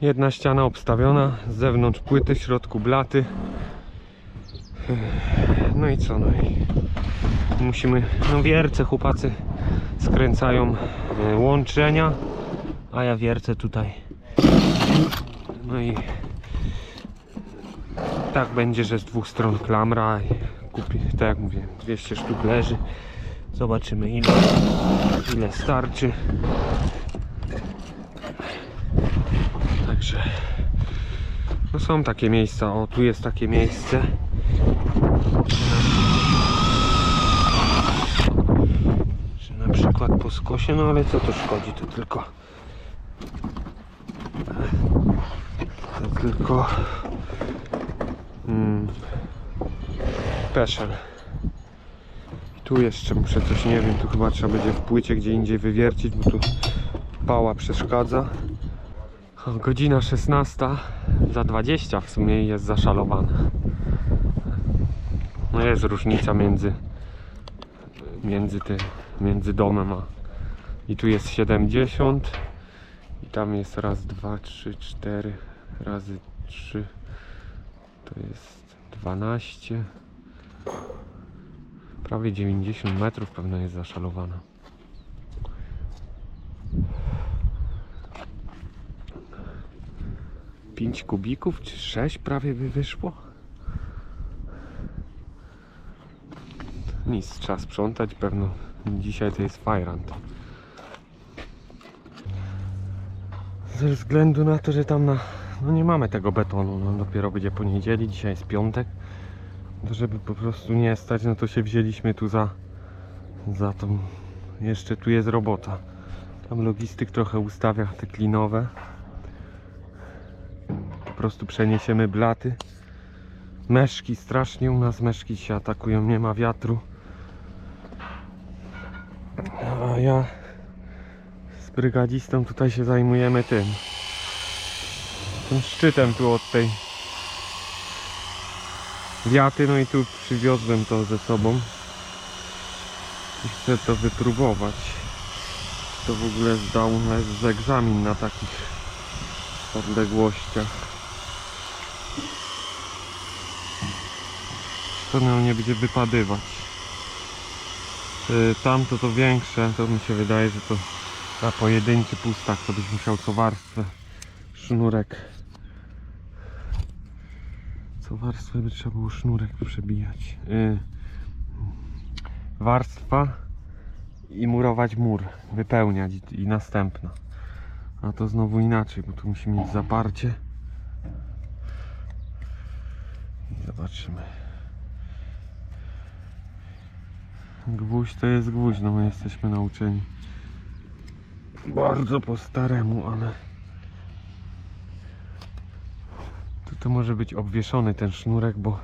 Jedna ściana obstawiona, z zewnątrz płyty, w środku blaty. No i co, no i musimy, no wiercę chłopacy skręcają e, łączenia, a ja wiercę tutaj. No i tak będzie, że z dwóch stron klamra kupi, tak jak mówię, 200 sztuk leży. Zobaczymy ile, ile starczy. Także no są takie miejsca, o tu jest takie miejsce. Że na przykład po skosie, no ale co to szkodzi, to tylko to tylko mm, peszel. Tu jeszcze muszę coś, nie wiem, tu chyba trzeba będzie w płycie gdzie indziej wywiercić, bo tu pała przeszkadza. Godzina 16 za 20 w sumie jest zaszalowana. No jest różnica między między tym, między domem a i tu jest 70 i tam jest raz, dwa, trzy, cztery razy 3 to jest 12 prawie 90 metrów pewno jest zaszalowana. 5 kubików, czy 6 prawie by wyszło. Nic, trzeba sprzątać pewno. Dzisiaj to jest fajrant. Ze względu na to, że tam na, no nie mamy tego betonu, no dopiero będzie poniedzieli, dzisiaj jest piątek. To żeby po prostu nie stać, no to się wzięliśmy tu za, za tą, jeszcze tu jest robota. Tam logistyk trochę ustawia te klinowe prostu przeniesiemy blaty. Meszki strasznie u nas meszki się atakują, nie ma wiatru. A ja z brygadzistą tutaj się zajmujemy tym. Tym szczytem tu od tej wiaty, no i tu przywiozłem to ze sobą. I chcę to wypróbować. To w ogóle zdał z egzamin na takich odległościach. Miało nie będzie wypadywać. Tamto to większe, to mi się wydaje, że to na pojedynczy pustak to byś musiał co warstwę sznurek. Co warstwę by trzeba było sznurek przebijać. Yy, warstwa i murować mur, wypełniać i, i następna. A to znowu inaczej, bo tu musi mieć zaparcie. Zobaczymy. Gwóźdź to jest gwóźdź, no my jesteśmy nauczeni. Bardzo po staremu, ale... Tu to może być obwieszony ten sznurek, bo...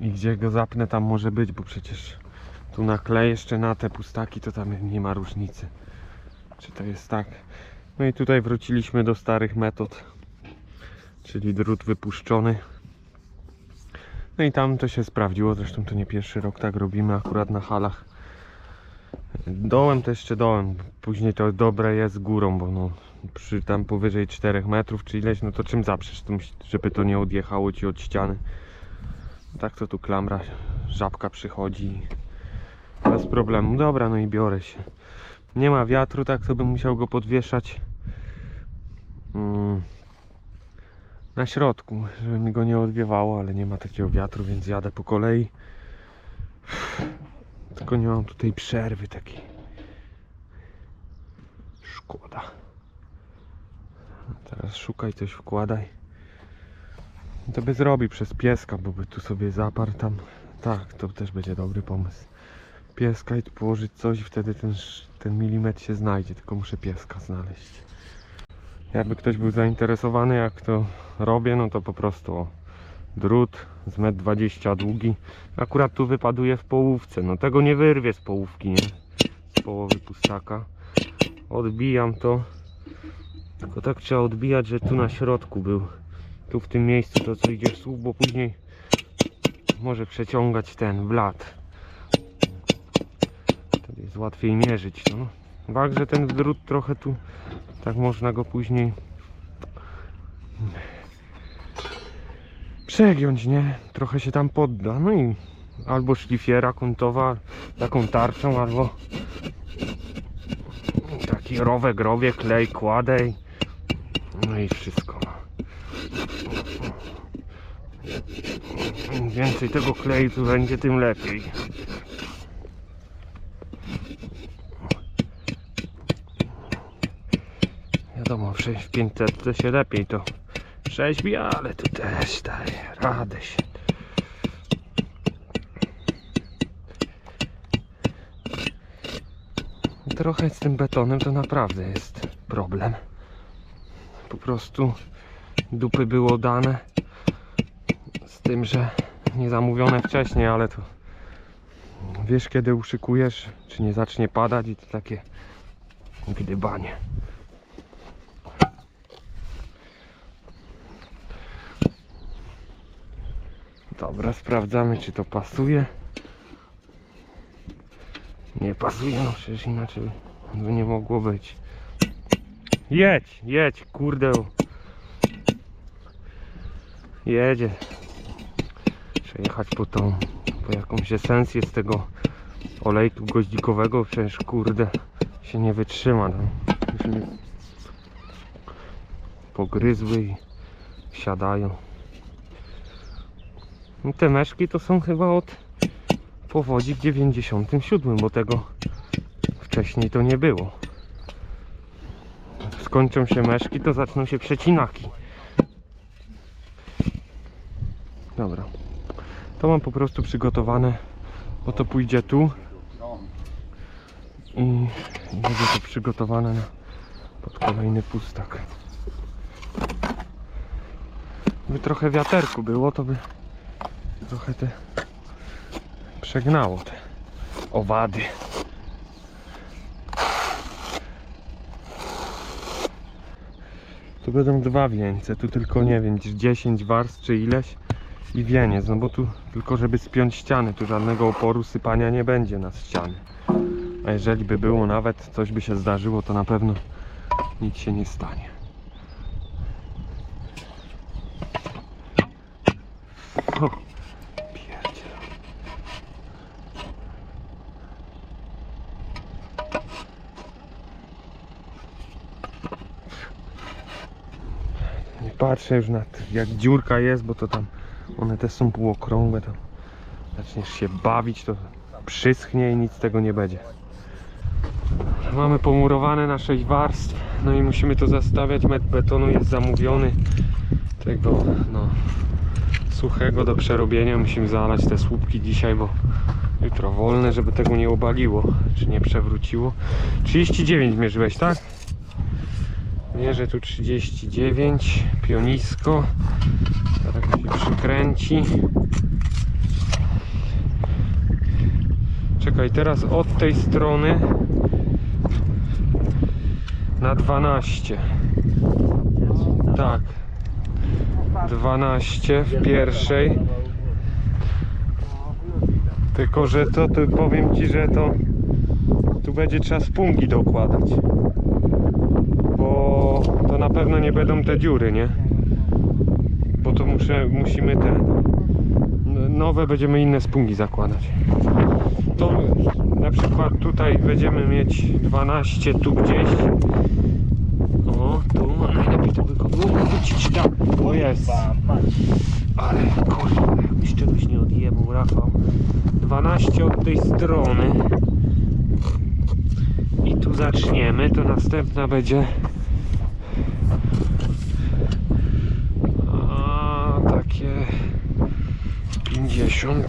I gdzie go zapnę tam może być, bo przecież tu nakleję jeszcze na te pustaki, to tam nie ma różnicy. Czy to jest tak? No i tutaj wróciliśmy do starych metod, czyli drut wypuszczony. No i tam to się sprawdziło, zresztą to nie pierwszy rok tak robimy akurat na halach. Dołem to jeszcze dołem, później to dobre jest górą, bo no przy tam powyżej 4 metrów czy ileś, no to czym zaprzesz, żeby to nie odjechało ci od ściany. Tak to tu klamra, żabka przychodzi bez problemu. Dobra, no i biorę się. Nie ma wiatru, tak to bym musiał go podwieszać mm, na środku, żeby mi go nie odwiewało, ale nie ma takiego wiatru, więc jadę po kolei. Tylko nie mam tutaj przerwy takiej. Szkoda. Teraz szukaj coś wkładaj. To by zrobi przez pieska, bo by tu sobie zaparł tam. Tak, to też będzie dobry pomysł pieska i tu położyć coś i wtedy ten, ten milimetr się znajdzie, tylko muszę pieska znaleźć. Jakby ktoś był zainteresowany jak to robię, no to po prostu drut z 1,20 m długi. Akurat tu wypaduje w połówce, no tego nie wyrwie z połówki, nie? Z połowy pustaka. Odbijam to. Tylko tak trzeba odbijać, że tu na środku był. Tu w tym miejscu to co idzie w słup, bo później może przeciągać ten blat. Wtedy jest łatwiej mierzyć. No. Fakt, że ten drut trochę tu, tak można go później przegiąć, nie? Trochę się tam podda. No i albo szlifiera kątowa taką tarczą, albo taki rowek robię, klej kładę i... no i wszystko. Im więcej tego kleju tu będzie, tym lepiej. W 6 w 500 to się lepiej to rzeźbi, ale tu też daje radę się. Trochę z tym betonem to naprawdę jest problem. Po prostu dupy było dane z tym, że nie zamówione wcześniej, ale to wiesz kiedy uszykujesz, czy nie zacznie padać i to takie gdybanie. Dobra, sprawdzamy czy to pasuje. Nie pasuje, no przecież inaczej by nie mogło być. Jedź, jedź, kurde. Jedzie. Przejechać po tą, po jakąś esencję z tego olejku goździkowego, przecież kurde się nie wytrzyma. No. Pogryzły i siadają. Te meszki to są chyba od powodzi w 97, bo tego wcześniej to nie było. Skończą się meszki, to zaczną się przecinaki. Dobra. To mam po prostu przygotowane, bo to pójdzie tu i będzie to przygotowane na, pod kolejny pustak. By trochę wiaterku było, to by trochę te przegnało te owady. Tu będą dwa wieńce, tu tylko nie wiem, 10 warstw czy ileś i wieniec, no bo tu tylko żeby spiąć ściany, tu żadnego oporu sypania nie będzie na ściany. A jeżeli by było nawet, coś by się zdarzyło, to na pewno nic się nie stanie. O, patrzę już na jak dziurka jest, bo to tam one też są półokrągłe, tam zaczniesz się bawić, to przyschnie i nic z tego nie będzie. Mamy pomurowane na 6 warstw, no i musimy to zastawiać. Metr betonu jest zamówiony. Tego no, suchego do przerobienia. Musimy zalać te słupki dzisiaj, bo jutro wolne, żeby tego nie obaliło, czy nie przewróciło. 39 mierzyłeś, tak? Mierzę tu 39, pionisko. Teraz się przykręci. Czekaj, teraz od tej strony na 12. Tak. 12 w pierwszej. Tylko, że to, to powiem Ci, że to tu będzie trzeba spungi dokładać. To na pewno nie będą te dziury, nie? Bo to muszę, musimy te nowe będziemy inne spungi zakładać. To na przykład tutaj będziemy mieć 12 tu gdzieś. O, tu najlepiej to by było wrócić tak. O jest. Ale kurde, jakbyś czegoś nie odjebał, Rafał. 12 od tej strony. I tu zaczniemy, to następna będzie. A, takie 50.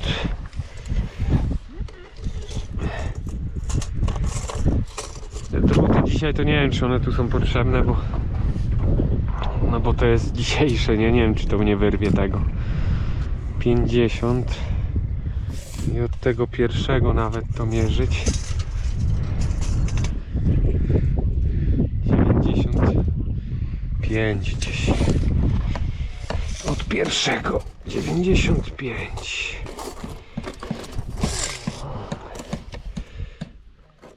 Te druty dzisiaj to nie wiem, czy one tu są potrzebne, bo no bo to jest dzisiejsze, nie, nie wiem, czy to nie wyrwie tego. 50 i od tego pierwszego nawet to mierzyć. 95 gdzieś. Pierwszego 95.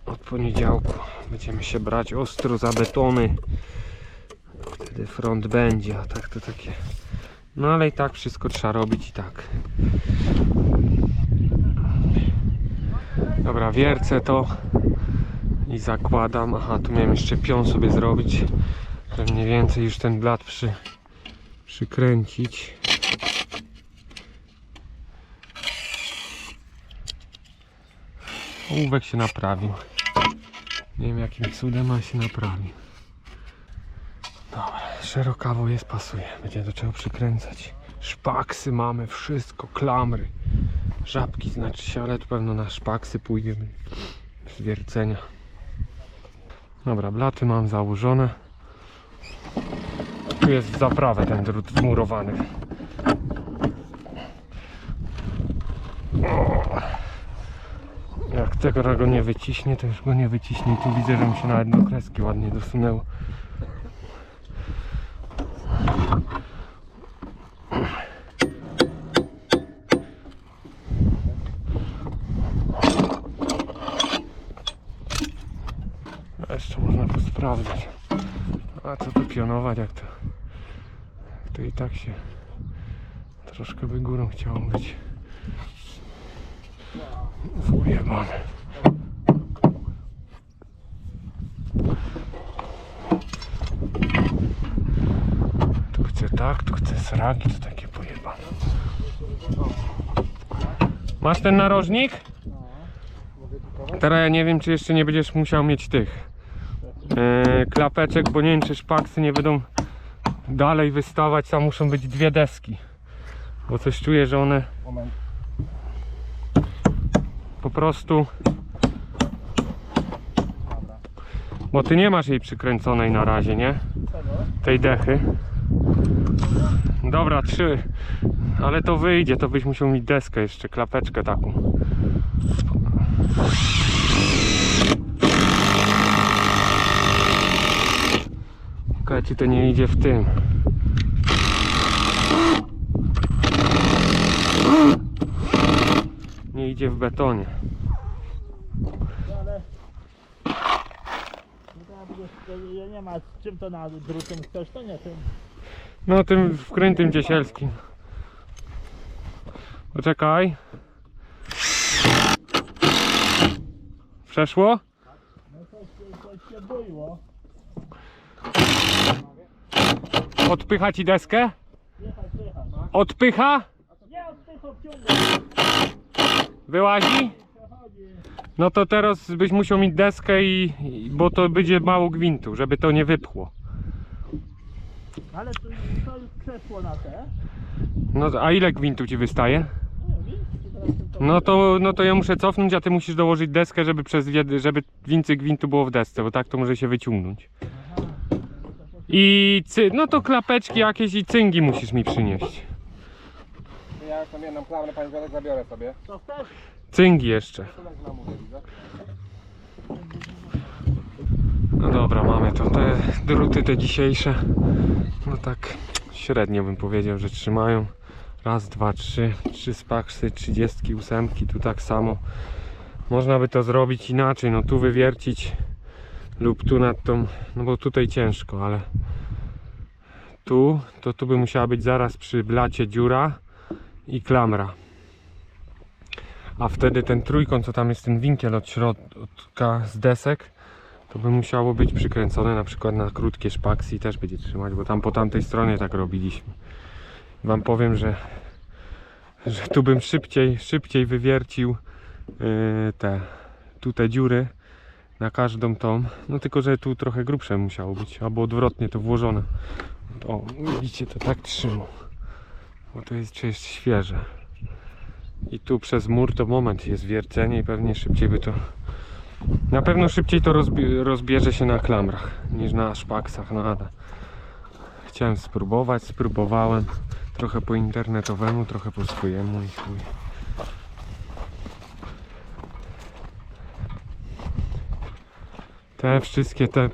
Od poniedziałku będziemy się brać ostro za betony. Wtedy front będzie, a tak to takie No ale i tak wszystko trzeba robić i tak. Dobra, wiercę to i zakładam. Aha, tu miałem jeszcze pion sobie zrobić, żeby mniej więcej już ten blat przy, przykręcić. Ołówek się naprawił. Nie wiem jakim cudem, ale się naprawił. Dobra, szerokawo jest, pasuje. Będzie do czego przykręcać. Szpaksy mamy, wszystko, klamry. Żabki znaczy się, ale tu pewno na szpaksy pójdziemy. Z wiercenia. Dobra, blaty mam założone. Tu jest zaprawę ten drut wmurowany. O. Jak tego go nie wyciśnie, to już go nie wyciśnie. Tu widzę, że mi się nawet do kreski ładnie dosunęło. A jeszcze można to sprawdzać. A co tu pionować, jak to, to i tak się troszkę by górą chciało być. Ujebane. Tu chcę tak, tu chcę sragi, to takie pojebane. Masz ten narożnik? Teraz ja nie wiem, czy jeszcze nie będziesz musiał mieć tych e, klapeczek, bo nie wiem, czy szpaksy nie będą dalej wystawać, tam muszą być dwie deski. Bo coś czuję, że one po prostu. Bo ty nie masz jej przykręconej na razie, nie? Tej dechy. Dobra, trzy. Ale to wyjdzie, to byś musiał mieć deskę jeszcze, klapeczkę taką. Ci to nie idzie w tym. Nie idzie w betonie. Ja nie ma z czym to na drutem chcesz, to nie tym. No tym wkrętym ciesielskim. Poczekaj. Przeszło? No coś się boiło. Odpycha ci deskę? Odpycha? Wyłazi? No to teraz byś musiał mieć deskę i, i bo to będzie mało gwintu, żeby to nie wypchło. Ale to, to już przeszło na te. No a ile gwintu ci wystaje? No to, no to ja muszę cofnąć, a ty musisz dołożyć deskę, żeby przez żeby więcej gwintu było w desce, bo tak to może się wyciągnąć. I cy, no to klapeczki jakieś i cyngi musisz mi przynieść. Ja już tam jedną klamrę pani Wiolek zabiorę sobie. Cyngi jeszcze. No dobra, mamy to. Te druty te dzisiejsze, no tak średnio bym powiedział, że trzymają. Raz, dwa, trzy, trzy spaksy, trzydziestki, ósemki, tu tak samo. Można by to zrobić inaczej, no tu wywiercić lub tu nad tą, no bo tutaj ciężko, ale tu, to tu by musiała być zaraz przy blacie dziura i klamra. A wtedy ten trójkąt, co tam jest ten winkiel od środka z desek, to by musiało być przykręcone na przykład na krótkie szpaksy i też będzie trzymać, bo tam po tamtej stronie tak robiliśmy. Wam powiem, że, że tu bym szybciej, szybciej wywiercił yy, te tu te dziury na każdą tą, no tylko, że tu trochę grubsze musiało być, albo odwrotnie to włożone. O, widzicie, to tak trzymał, bo to jest, jest świeże. I tu przez mur to moment jest wiercenie i pewnie szybciej by to na pewno szybciej to rozbi- rozbierze się na klamrach niż na szpaksach, no ale chciałem spróbować, spróbowałem trochę po internetowemu, trochę po swojemu i chuj. Te wszystkie te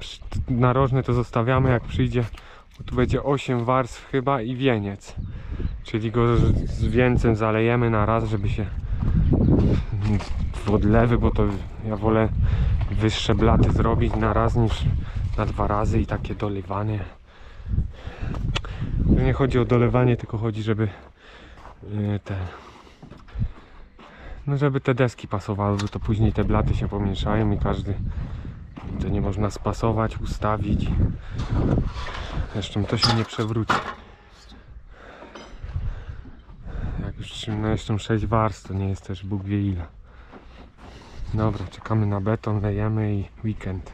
narożne to zostawiamy jak przyjdzie, bo tu będzie 8 warstw chyba i wieniec. Czyli go z- wieńcem zalejemy na raz, żeby się w odlewy, bo to ja wolę wyższe blaty zrobić na raz niż na dwa razy i takie dolewanie. Nie chodzi o dolewanie, tylko chodzi, żeby yy, te no żeby te deski pasowały, bo to później te blaty się pomieszają i każdy to nie można spasować, ustawić. Zresztą to się nie przewróci. Jak już trzymnę jeszcze 6 warstw, to nie jest też Bóg wie ile. Dobra, czekamy na beton, lejemy i weekend.